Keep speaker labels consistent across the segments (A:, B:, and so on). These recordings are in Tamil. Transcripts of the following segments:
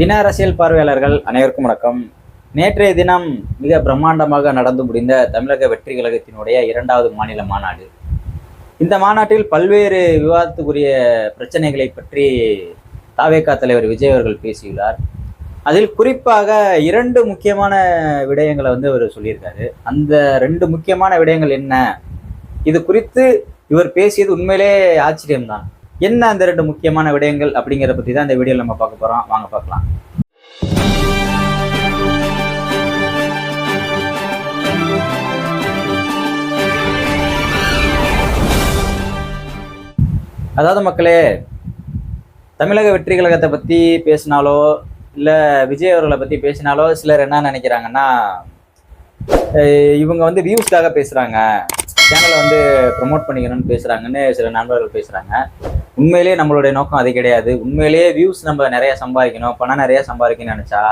A: தின அரசியல் பார்வையாளர்கள் அனைவருக்கும் வணக்கம். நேற்றைய தினம் மிக பிரம்மாண்டமாக நடந்து முடிந்த தமிழக வெற்றி கழகத்தினுடைய இரண்டாவது மாநில மாநாடு. இந்த மாநாட்டில் பல்வேறு விவாதத்துக்குரிய பிரச்சனைகளை பற்றி தாவேகா தலைவர் விஜய் அவர்கள் பேசியுள்ளார். அதில் குறிப்பாக இரண்டு முக்கியமான விடயங்களை வந்து அவர் சொல்லியிருக்காரு. அந்த ரெண்டு முக்கியமான விடயங்கள் என்ன? இது குறித்து இவர் பேசியது உண்மையிலே ஆச்சரியம்தான். என்ன அந்த ரெண்டு முக்கியமான விடயங்கள் அப்படிங்கிறத பற்றி தான் இந்த வீடியோவில் நம்ம பார்க்க போகிறோம் வாங்க பார்க்கலாம். அதாவது மக்களே தமிழக வெற்றி கழகத்தை பற்றி பேசினாலோ இல்லை விஜய் அவர்களை பற்றி பேசினாலோ சிலர் என்ன நினைக்கிறாங்கன்னா இவங்க வந்து வியூஸ்க்காக பேசுகிறாங்க சேனலை வந்து ப்ரொமோட் பண்ணிக்கணும்னு பேசுகிறாங்கன்னு சில நண்பர்கள் பேசுகிறாங்க உண்மையிலேயே நம்மளுடைய நோக்கம் அது கிடையாது. உண்மையிலேயே வியூஸ் நம்ம நிறைய சம்பாதிக்கணும் பணம் நிறைய சம்பாதிக்கணும்னு நினச்சா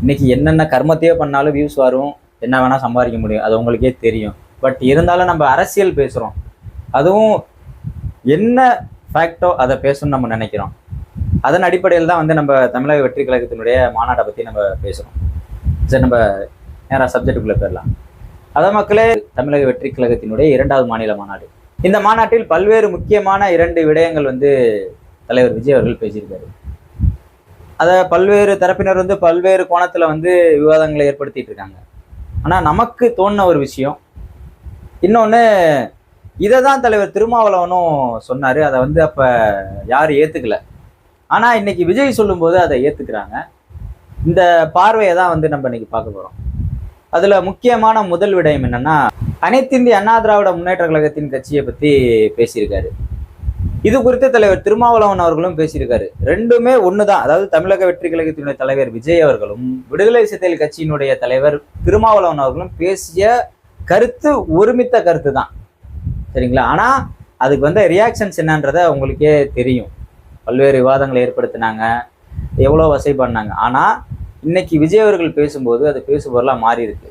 A: இன்னைக்கு என்னென்ன கர்மத்தையே பண்ணாலும் வியூஸ் வரும் என்ன வேணால் சம்பாதிக்க முடியும் அது உங்களுக்கே தெரியும். பட் இருந்தாலும் நம்ம அரசியல் பேசுகிறோம் அதுவும் என்ன ஃபேக்டோ அதை பேசணும்னு நம்ம நினைக்கிறோம். அதன் அடிப்படையில் தான் வந்து நம்ம தமிழக வெற்றி கழகத்தினுடைய மாநாட்டை பற்றி நம்ம பேசுகிறோம் சரி நம்ம நேராக சப்ஜெக்டுக்குள்ளே போயிடலாம். அதான் மக்களே தமிழக வெற்றி கழகத்தினுடைய இரண்டாவது மாநில மாநாடு. இந்த மாநாட்டில் பல்வேறு முக்கியமான இரண்டு விடயங்கள் வந்து தலைவர் விஜய் அவர்கள் பேசியிருக்காரு. அதை பல்வேறு தரப்பினர் வந்து பல்வேறு கோணத்தில் வந்து விவாதங்களை ஏற்படுத்திட்டு இருக்காங்க. ஆனால் நமக்கு தோணின ஒரு விஷயம் இன்னொன்று இதை தான் தலைவர் திருமாவளவனும் சொன்னார் அதை வந்து அப்போ யாரும் ஏற்றுக்கல ஆனால் இன்னைக்கு விஜய் சொல்லும்போது அதை ஏற்றுக்கிறாங்க இந்த பார்வையை தான் வந்து நம்ம இன்னைக்கு பார்க்க போகிறோம் அதில் முக்கியமான முதல் விடயம் என்னன்னா அனைத்து இந்திய அண்ணா திராவிட முன்னேற்ற கழகத்தின் கட்சியை பற்றி பேசியிருக்காரு. இது குறித்து தலைவர் திருமாவளவன் அவர்களும் பேசியிருக்காரு. ரெண்டுமே ஒன்று தான் அதாவது தமிழக வெற்றி கழகத்தினுடைய தலைவர் விஜய் அவர்களும் விடுதலை சிறுத்தைகள் கட்சியினுடைய தலைவர் திருமாவளவன் அவர்களும் பேசிய கருத்து ஒருமித்த கருத்து தான் சரிங்களா? ஆனால் அதுக்கு வந்து ரியாக்ஷன்ஸ் என்னன்றத உங்களுக்கே தெரியும். பல்வேறு விவாதங்களை ஏற்படுத்தினாங்க. எவ்வளோ வசை பண்ணாங்க. ஆனால் இன்னைக்கு விஜய் அவர்கள் பேசும்போது அது பேசுபொருளாக மாறி இருக்கு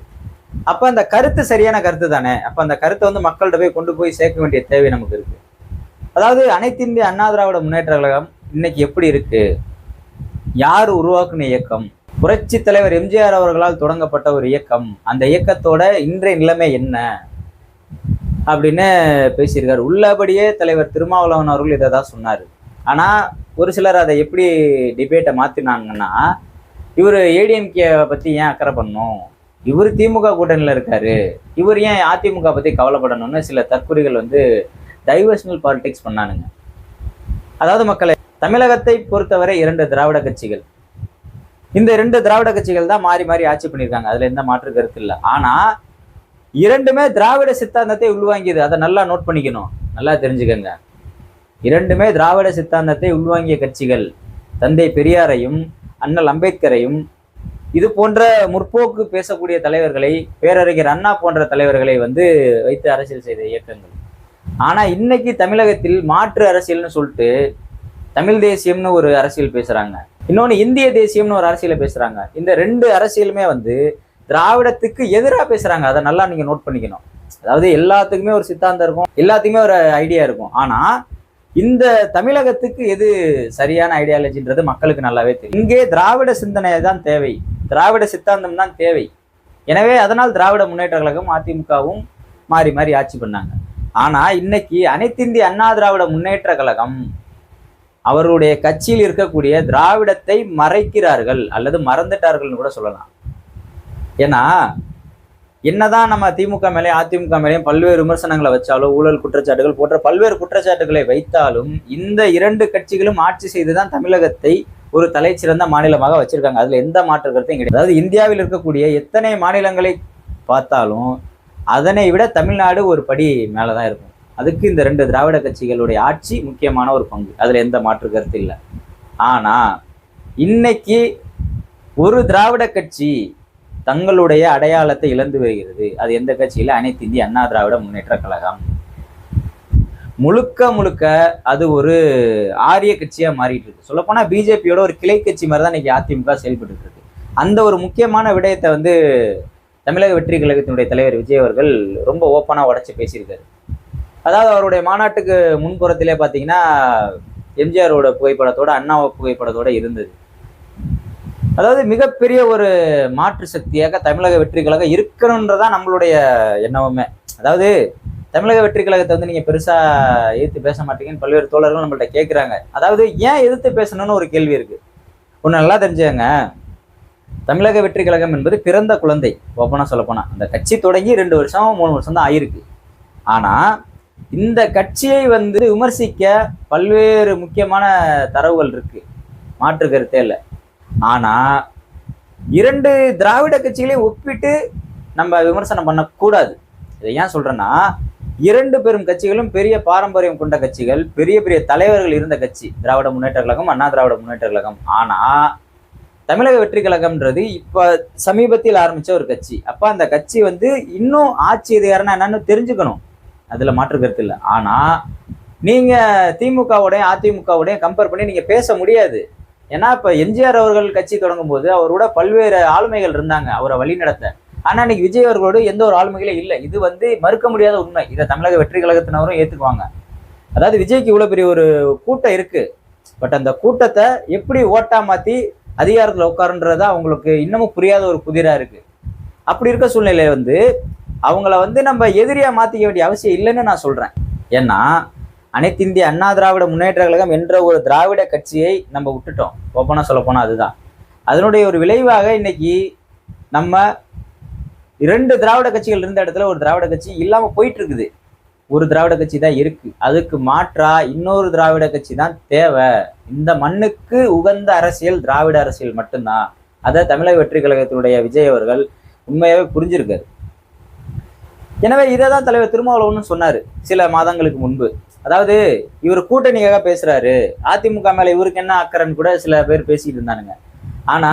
A: அப்போ அந்த கருத்து சரியான கருத்து தானே? அப்போ அந்த கருத்தை வந்து மக்கள்கிட்ட போய் கொண்டு போய் சேர்க்க வேண்டிய தேவை நமக்கு இருக்கு. அதாவது அனைத்து இந்திய அண்ணா திராவிட முன்னேற்ற கழகம் இன்னைக்கு எப்படி இருக்கு? யார் உருவாக்குன இயக்கம்? புரட்சி தலைவர் எம்ஜிஆர் அவர்களால் தொடங்கப்பட்ட ஒரு இயக்கம். அந்த இயக்கத்தோட இன்றைய நிலைமை என்ன? அப்படின்னு பேசியிருக்காரு. உள்ளபடியே தலைவர் திருமாவளவன் அவர்கள் இதை தான் சொன்னார். ஆனால் ஒரு சிலர் அதை எப்படி டிபேட்டை மாற்றினாங்கன்னா இவர் ஏடிஎம்கே பற்றி ஏன் அக்கறை பண்ணும் இவர் திமுக கூட்டணியில் இருக்காரு. இவர் ஏன் அதிமுக பற்றி கவலைப்படணும்னு சில தற்குறிகள் வந்து டைவர்ஷனல் பாலிடிக்ஸ் பண்ணானுங்க. அதாவது மக்களை தமிழகத்தை பொறுத்தவரை இரண்டு திராவிட கட்சிகள். இந்த இரண்டு திராவிட கட்சிகள் தான் மாறி மாறி ஆட்சி பண்ணியிருக்காங்க. அதில் எந்த மாற்று கருத்து இல்லை. ஆனால் இரண்டுமே திராவிட சித்தாந்தத்தை உள்வாங்கியது. அதை நல்லா நோட் பண்ணிக்கணும். நல்லா தெரிஞ்சுக்கங்க. இரண்டுமே திராவிட சித்தாந்தத்தை உள்வாங்கிய கட்சிகள். தந்தை பெரியாரையும் அண்ணல் அம்பேத்கரையும் இது போன்ற முற்போக்கு பேசக்கூடிய தலைவர்களை பேரறிஞர் அண்ணா போன்ற தலைவர்களை வந்து வைத்து அரசியல் செய்த இயக்கங்கள். ஆனா இன்னைக்கு தமிழகத்தில் மாற்று அரசியல்னு சொல்லிட்டு தமிழ் தேசியம்னு ஒரு அரசியல் பேசுறாங்க. இன்னொன்று இந்திய தேசியம்னு ஒரு அரசியலை பேசுறாங்க. இந்த ரெண்டு அரசியலுமே வந்து திராவிடத்துக்கு எதிராக பேசுறாங்க. அதை நல்லா நீங்க நோட் பண்ணிக்கணும். அதாவது எல்லாத்துக்குமே ஒரு சித்தாந்தம் இருக்கும். எல்லாத்துக்குமே ஒரு ஐடியா இருக்கும். ஆனா இந்த தமிழகத்துக்கு எது சரியான ஐடியாலஜின்றது மக்களுக்கு நல்லாவே தெரியும். இங்கே திராவிட சிந்தனை தான் தேவை. திராவிட சித்தாந்தம் தான் தேவை. எனவே அதனால் திராவிட முன்னேற்ற கழகம் அதிமுகவும் மாறி மாறி ஆட்சி பண்ணாங்க. ஆனால் இன்னைக்கு அனைத்திந்திய அண்ணா திராவிட முன்னேற்ற கழகம் அவருடைய கட்சியில் இருக்கக்கூடிய திராவிடத்தை மறைக்கிறார்கள் அல்லது மறந்துட்டார்கள்னு கூட சொல்லலாம். ஏன்னா என்னதான் நம்ம திமுக மேலே அதிமுக மேலேயும் பல்வேறு விமர்சனங்களை வச்சாலும் ஊழல் குற்றச்சாட்டுகள் போன்ற பல்வேறு குற்றச்சாட்டுகளை வைத்தாலும் இந்த இரண்டு கட்சிகளும் ஆட்சி செய்துதான் தமிழகத்தை ஒரு தலைச்சிறந்த மாநிலமாக வச்சிருக்காங்க. அதுல எந்த மாற்று கருத்தையும் கிடையாது. அதாவது இந்தியாவில் இருக்கக்கூடிய எத்தனை மாநிலங்களை பார்த்தாலும் அதனை விட தமிழ்நாடு ஒரு படி மேலதான் இருக்கும். அதுக்கு இந்த ரெண்டு திராவிட கட்சிகளுடைய ஆட்சி முக்கியமான ஒரு பங்கு. அதுல எந்த மாற்று கருத்து இல்லை. ஆனா இன்னைக்கு ஒரு திராவிட கட்சி தங்களுடைய அடையாளத்தை இழந்து வருகிறது. அது எந்த கட்சியில்? அனைத்து இந்திய அண்ணா திராவிட முன்னேற்ற கழகம். முழுக்க முழுக்க அது ஒரு ஆரிய கட்சியாக மாறிட்டு இருக்கு. சொல்லப்போனால் பிஜேபியோட ஒரு கிளை கட்சி மாதிரி தான் இன்னைக்கு அதிமுக செயல்பட்டு இருக்கு. அந்த ஒரு முக்கியமான விடயத்தை வந்து தமிழக வெற்றி கழகத்தினுடைய தலைவர் விஜய் அவர்கள் ரொம்ப ஓப்பனாக உடச்சி பேசியிருக்காரு. அதாவது அவருடைய மாநாட்டுக்கு முன்புறத்திலே பார்த்தீங்கன்னா எம்ஜிஆரோட புகைப்படத்தோட அண்ணாவை புகைப்படத்தோட இருந்தது. அதாவது மிகப்பெரிய ஒரு மாற்று சக்தியாக தமிழக வெற்றி கழகம் இருக்கணுன்றதான் நம்மளுடைய எண்ணமுமே. அதாவது தமிழக வெற்றி கழகத்தை வந்து நீங்கள் பெருசாக எதிர்த்து பேச மாட்டீங்கன்னு பல்வேறு தோழர்கள் நம்மள்ட்ட கேட்குறாங்க அதாவது ஏன் எதிர்த்து பேசணும்னு ஒரு கேள்வி இருக்குது ஒன்று நல்லா தெரிஞ்சுக்கங்க. தமிழக வெற்றி கழகம் என்பது பிறந்த குழந்தை. ஓப்பனாக சொல்லப்போனால் அந்த கட்சி தொடங்கி ரெண்டு வருஷம் மூணு வருஷம் தான் ஆயிருக்கு. ஆனால் இந்த கட்சியை வந்து விமர்சிக்க பல்வேறு முக்கியமான தரவுகள் இருக்குது மாற்று கருத்தே இல்லை. ஆனால் இரண்டு திராவிட கட்சிகளையும் ஒப்பிட்டு நம்ம விமர்சனம் பண்ணக்கூடாது. இதை ஏன் சொல்கிறேன்னா இரண்டு பெரும் கட்சிகளும் பெரிய பாரம்பரியம் கொண்ட கட்சிகள் பெரிய பெரிய தலைவர்கள் இருந்த கட்சி திராவிட முன்னேற்ற கழகம் அண்ணா திராவிட முன்னேற்ற கழகம். ஆனால் தமிழக வெற்றி கழகம்ன்றது இப்போ சமீபத்தில் ஆரம்பிச்ச ஒரு கட்சி. அப்போ அந்த கட்சி வந்து இன்னும் ஆட்சி அதிகாரம்னா என்னன்னு தெரிஞ்சுக்கணும். அதில் மாற்று கருத்து இல்லை. ஆனால் நீங்கள் திமுகவோடையும் அதிமுகவுடையும் கம்பேர் பண்ணி நீங்கள் பேச முடியாது. ஏன்னா இப்போ எம்ஜிஆர் அவர்கள் கட்சி தொடங்கும் போது அவரோட பல்வேறு ஆளுமைகள் இருந்தாங்க அவரை வழிநடத்த. ஆனால் இன்னைக்கு விஜய் அவர்களோடு எந்த ஒரு ஆளுமைகளே இல்லை. இது வந்து மறுக்க முடியாத உண்மை. இதை தமிழக வெற்றி கழகத்தினரும் ஏற்றுக்குவாங்க அதாவது விஜய்க்கு இவ்வளோ பெரிய ஒரு கூட்டம் இருக்கு. பட் அந்த கூட்டத்தை எப்படி ஓட்டா மாற்றி அதிகாரத்தில் உட்காருன்றதா அவங்களுக்கு இன்னமும் புரியாத ஒரு புதிராக இருக்கு. அப்படி இருக்க சூழ்நிலையை வந்து அவங்கள வந்து நம்ம எதிரியாக மாற்றிக்க வேண்டிய அவசியம் இல்லைன்னு நான் சொல்கிறேன் ஏன்னா அனைத்து இந்திய அண்ணா திராவிட முன்னேற்ற கழகம் என்ற ஒரு திராவிட கட்சியை நம்ம விட்டுட்டோம். ஓப்பனாக சொல்ல அதுதான். அதனுடைய ஒரு விளைவாக இன்னைக்கு நம்ம இரண்டு திராவிட கட்சிகள் இருந்த இடத்துல ஒரு திராவிட கட்சி இல்லாம போயிட்டு இருக்குது ஒரு திராவிட கட்சி தான் இருக்கு. அதுக்கு மாற்றா இன்னொரு திராவிட கட்சி தான் தேவை. இந்த மண்ணுக்கு உகந்த அரசியல் திராவிட அரசியல் மட்டும்தான். அதை தமிழக வெற்றி கழகத்தினுடைய விஜய் அவர்கள் உண்மையாவே புரிஞ்சிருக்காரு. எனவே இதை தான் தலைவர் திருமாவளவன் சொன்னாரு சில மாதங்களுக்கு முன்பு. அதாவது இவர் கூட்டணிக்காக பேசுறாரு. அதிமுக மேல இவருக்கு என்ன அக்கறைன்னு கூட சில பேர் பேசிட்டு இருந்தானுங்க. ஆனா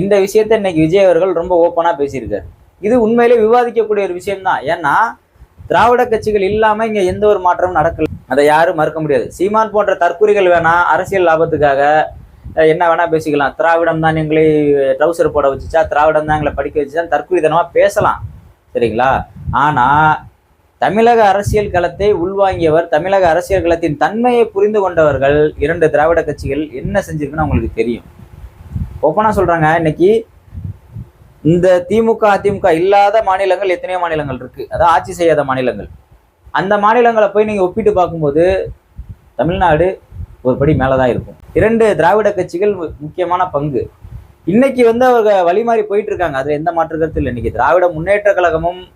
A: இந்த விஷயத்த இன்னைக்கு விஜய் அவர்கள் ரொம்ப ஓப்பனா பேசியிருக்காரு. இது உண்மையிலே விவாதிக்கக்கூடிய ஒரு விஷயம்தான். ஏன்னா திராவிட கட்சிகள் இல்லாம இங்க எந்த ஒரு மாற்றமும் நடக்கல. அதை யாரும் மறுக்க முடியாது. சீமான் போன்ற தற்குறிகள் வேணா அரசியல் லாபத்துக்காக என்ன வேணா பேசிக்கலாம். திராவிடம் தான் எங்களை ட்ரௌசர் போட வச்சுச்சா திராவிடம் தான் எங்களை படிக்க வச்சுச்சா தற்குறித்தனமா பேசலாம். சரிங்களா? ஆனா தமிழக அரசியல் களத்தை உள்வாங்கியவர் தமிழக அரசியல் களத்தின் தன்மையை புரிந்து கொண்டவர்கள் இரண்டு திராவிட கட்சிகள் என்ன செஞ்சிருக்குன்னு அவங்களுக்கு தெரியும். ஒப்பனா சொல்றாங்க இன்னைக்கு இந்த திமுக அதிமுக இல்லாத மாநிலங்கள் எத்தனையோ மாநிலங்கள் இருக்கு. அதாவது ஆட்சி செய்யாத மாநிலங்கள். அந்த மாநிலங்களை போய் நீங்க ஒப்பிட்டு பார்க்கும்போது தமிழ்நாடு ஒரு படி மேலதான் இருக்கும். இரண்டு திராவிட கட்சிகள் மு- முக்கியமான பங்கு. இன்னைக்கு வந்து அவங்க வழிமாறி போயிட்டு இருக்காங்க. அதுல எந்த மாற்று கருத்து இல்லை. இன்னைக்கு திராவிட முன்னேற்ற கழகமும்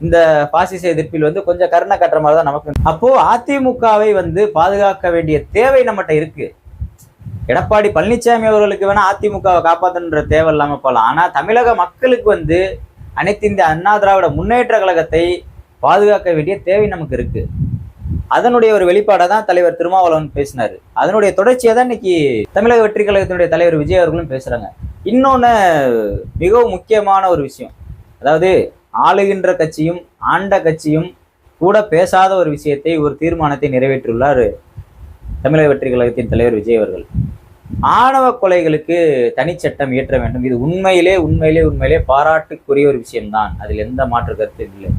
A: இந்த பாசிச எதிர்ப்பில் வந்து கொஞ்சம் கருணை கட்டுற மாதிரி தான் நமக்கு. அப்போ அதிமுகவை வந்து பாதுகாக்க வேண்டிய தேவை நம்மகிட்ட இருக்கு. எடப்பாடி பழனிசாமி அவர்களுக்கு வேணா அதிமுகவை காப்பாத்தணுன்ற தேவை இல்லாமல் போகலாம் ஆனால் தமிழக மக்களுக்கு வந்து அனைத்து இந்திய அண்ணா திராவிட முன்னேற்ற கழகத்தை பாதுகாக்க வேண்டிய தேவை நமக்கு இருக்கு. அதனுடைய ஒரு வெளிப்பாடை தான் தலைவர் திருமாவளவன் பேசினார். அதனுடைய தொடர்ச்சியை தான் இன்னைக்கு தமிழக வெற்றி கழகத்தினுடைய தலைவர் விஜய் அவர்களும் பேசுகிறாங்க இன்னொன்று மிகவும் முக்கியமான ஒரு விஷயம். அதாவது ஆளுகின்ற கட்சியும் ஆண்ட கட்சியும் கூட பேசாத ஒரு விஷயத்தை ஒரு தீர்மானத்தை நிறைவேற்றியுள்ளார் தமிழக வெற்றி கழகத்தின் தலைவர் விஜய் அவர்கள். ஆணவ கொலைகளுக்கு தனிச்சட்டம் இயற்ற வேண்டும். இது உண்மையிலே உண்மையிலே உண்மையிலே பாராட்டுக்குரிய ஒரு விஷயம்தான். அதில் எந்த மாற்று கருத்து இல்லை.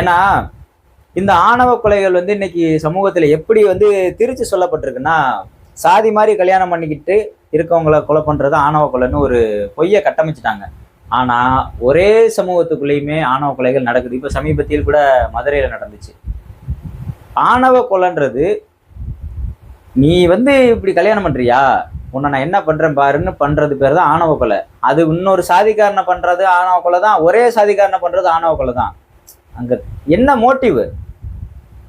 A: ஏன்னா இந்த ஆணவ கொலைகள் வந்து இன்னைக்கு சமூகத்தில் எப்படி வந்து திரிச்சு சொல்லப்பட்டிருக்குன்னா சாதி மாதிரி கல்யாணம் பண்ணிக்கிட்டு இருக்கவங்கள கொலை பண்ணுறது ஆணவ கொலைன்னு ஒரு பொய்யை கட்டமைச்சிட்டாங்க. ஆனால் ஒரே சமூகத்துக்குள்ளேயுமே ஆணவ கொலைகள் நடக்குது. இப்போ சமீபத்தில் கூட மதுரையில் நடந்துச்சு. ஆணவ கொலைன்றது நீ வந்து இப்படி கல்யாணம் பண்ணுறியா உன்னை நான் என்ன பண்ணுறேன் பாருன்னு பண்ணுறது பேர் தான் ஆணவ கொலை. அது இன்னொரு சாதிக்காரனை பண்ணுறது ஆணவ கொலை தான். ஒரே சாதிக்காரனை பண்ணுறது ஆணவ கொலை தான். அங்கே என்ன மோட்டிவ்?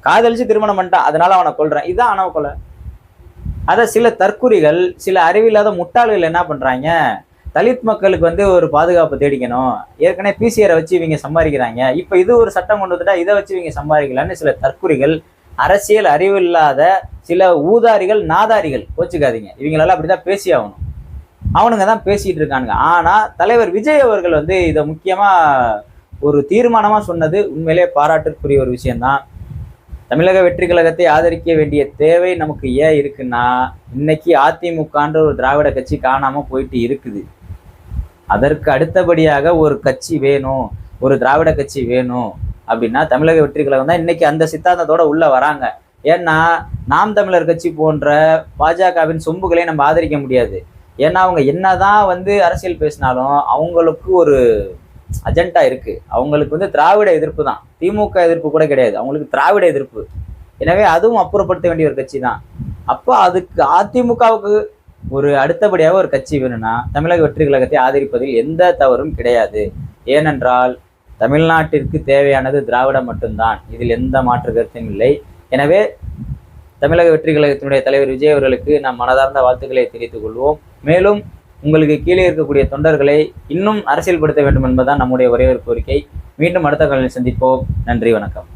A: காதலிச்சு திருமணம் பண்ணிட்டான் அதனால அவனை கொள்றேன் இதுதான் ஆணவ கொலை. அதை சில தற்குறிகள் சில அறிவில்லாத முட்டாள்கள் என்ன பண்ணுறாங்க தலித் மக்களுக்கு வந்து ஒரு பாதுகாப்பு தேடிக்கணும். ஏற்கனவே பிசிஆரை வச்சு இவங்க சம்பாதிக்கிறாங்க. இப்போ இது ஒரு சட்டம் கொண்டு வந்துட்டா இதை வச்சு இவங்க சம்பாதிக்கலான்னு சில தற்குறிகள் அரசியல் அறிவு இல்லாத சில ஊதாரிகள் நாதாரிகள் கோச்சுக்காதீங்க. இவங்களெல்லாம் அப்படிதான் பேசி ஆகணும். அவனுங்க தான் பேசிட்டு இருக்கானுங்க. ஆனால் தலைவர் விஜய் அவர்கள் வந்து இதை முக்கியமாக ஒரு தீர்மானமாக சொன்னது உண்மையிலே பாராட்டுக்குரிய ஒரு விஷயம்தான். தமிழக வெற்றி கழகத்தை ஆதரிக்க வேண்டிய தேவை நமக்கு ஏன் இருக்குன்னா இன்னைக்கு அதிமுகன்ற ஒரு திராவிட கட்சி காணாமல் போயிட்டு இருக்குது. அதற்கு அடுத்தபடியாக ஒரு கட்சி வேணும் ஒரு திராவிட கட்சி வேணும் அப்படின்னா தமிழக வெற்றி கழகம் தான் இன்னைக்கு அந்த சித்தாந்தத்தோட உள்ள வராங்க. ஏன்னா நாம் தமிழர் கட்சி போன்ற பாஜகவின் சொம்புகளை நம்ம ஆதரிக்க முடியாது. ஏன்னா அவங்க என்னதான் வந்து அரசியல் பேசினாலும் அவங்களுக்கு ஒரு அஜெண்டா இருக்கு. அவங்களுக்கு வந்து திராவிட எதிர்ப்பு தான். திமுக எதிர்ப்பு கூட கிடையாது. அவங்களுக்கு திராவிட எதிர்ப்பு. எனவே அதுவும் அப்புறப்படுத்த வேண்டிய ஒரு கட்சி தான். அப்போ அதுக்கு அதிமுகவுக்கு ஒரு அடுத்தபடியாக ஒரு கட்சி வேணும்னா தமிழக வெற்றி கழகத்தை ஆதரிப்பதில் எந்த தவறும் கிடையாது. ஏனென்றால் தமிழ்நாட்டிற்கு தேவையானது திராவிடம் மட்டும்தான். இதில் எந்த மாற்று கருத்தும் இல்லை. எனவே தமிழக வெற்றி கழகத்தினுடைய தலைவர் விஜய் அவர்களுக்கு நாம் மனதார்ந்த வாழ்த்துக்களை தெரிவித்துக் கொள்வோம். மேலும் உங்களுக்கு கீழே இருக்கக்கூடிய தொண்டர்களை இன்னும் அரசியல்படுத்த வேண்டும் என்பதுதான் நம்முடைய ஒரே ஒரு கோரிக்கை. மீண்டும் அடுத்த காலையில் சந்திப்போம். நன்றி வணக்கம்.